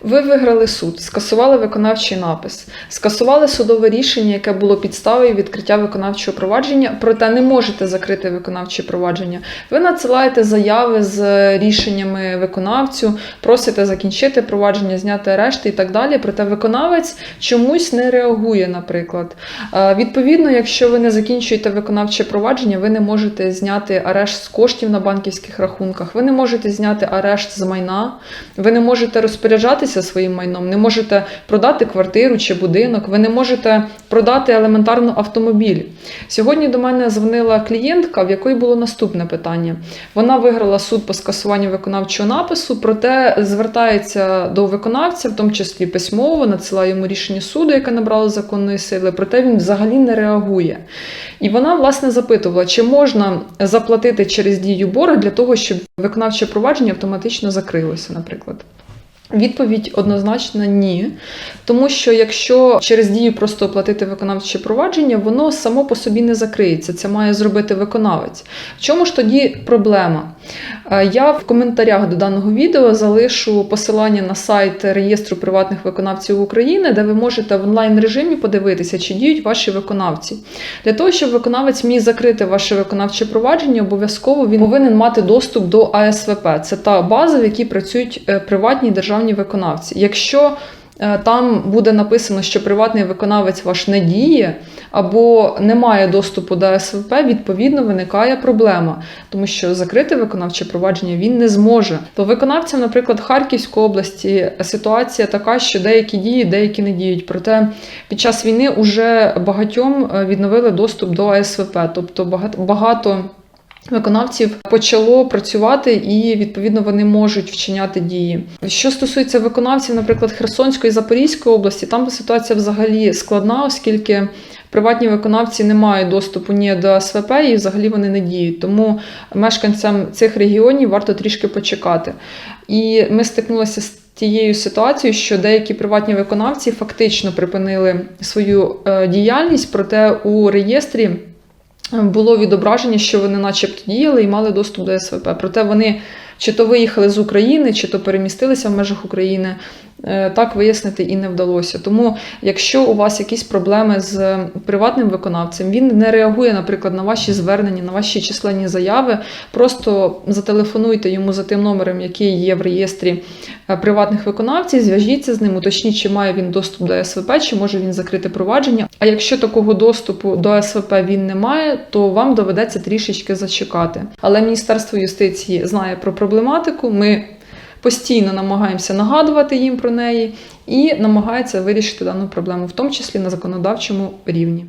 Ви виграли суд, скасували виконавчий напис, скасували судове рішення, яке було підставою відкриття виконавчого провадження, проте не можете закрити виконавче провадження. Ви надсилаєте заяви з рішеннями виконавцю, просите закінчити провадження, зняти арешти і так далі. Проте виконавець чомусь не реагує, наприклад. Е, Відповідно, якщо ви не закінчуєте виконавче провадження, ви не можете зняти арешт з коштів на банківських рахунках, ви не можете зняти арешт з майна, ви не можете розпоряджатися своїм майном, не можете продати квартиру чи будинок, ви не можете продати елементарно автомобіль. Сьогодні до мене дзвонила клієнтка, в якої було наступне питання. Вона виграла суд по скасуванню виконавчого напису, проте звертається до виконавця, в тому числі письмово, надсилає йому рішення суду, яке набрало законної сили, проте він взагалі не реагує. І вона власне запитувала, чи можна заплатити через дію борг для того, щоб виконавче провадження автоматично закрилося, наприклад. Відповідь однозначно ні. Тому що якщо через дію просто оплатити виконавче провадження, воно само по собі не закриється. Це має зробити виконавець. В чому ж тоді проблема? Е, Я в коментарях до даного відео залишу посилання на сайт реєстру приватних виконавців України, де ви можете в онлайн режимі подивитися, чи діють ваші виконавці. Для того, щоб виконавець міг закрити ваше виконавче провадження, обов'язково він повинен мати доступ до АСВП. Це та база, в якій працюють е, приватні державні виконавці. Якщо там буде написано, що приватний виконавець ваш не діє або не має доступу до СВП, відповідно виникає проблема, тому що закрити виконавче провадження він не зможе. То виконавцям, наприклад, Харківської області ситуація така, що деякі діють, деякі не діють. Проте під час війни уже багатьом е, відновили доступ до АСВП, тобто багато. Виконавців почало працювати і відповідно вони можуть вчиняти дії. Що стосується виконавців, наприклад, Херсонської і Запорізької області, там ситуація взагалі складна, оскільки приватні виконавці не мають доступу ні до СВП і взагалі вони не діють. Тому мешканцям цих регіонів варто трішки почекати. І ми стикнулися з тією ситуацією, що деякі приватні виконавці фактично припинили свою е, діяльність, проте у реєстрі було відображення, що вони начебто діяли і мали доступ до СВП. Проте вони чи то виїхали з України, чи то перемістилися в межах України. Е, Так вияснити і не вдалося. Тому, якщо у вас якісь проблеми з приватним виконавцем, він не реагує, наприклад, на ваші звернення, на ваші численні заяви, просто зателефонуйте йому за тим номером, який є в реєстрі е, приватних виконавців, зв'яжіться з ним, уточніть, чи має він доступ до СВП, чи може він закрити провадження. А якщо такого доступу до СВП він не має, то вам доведеться трішечки зачекати. Але Міністерство юстиції знає про проблематику. Ми постійно намагаємося нагадувати їм про неї і намагається вирішити дану проблему, в тому числі на законодавчому рівні.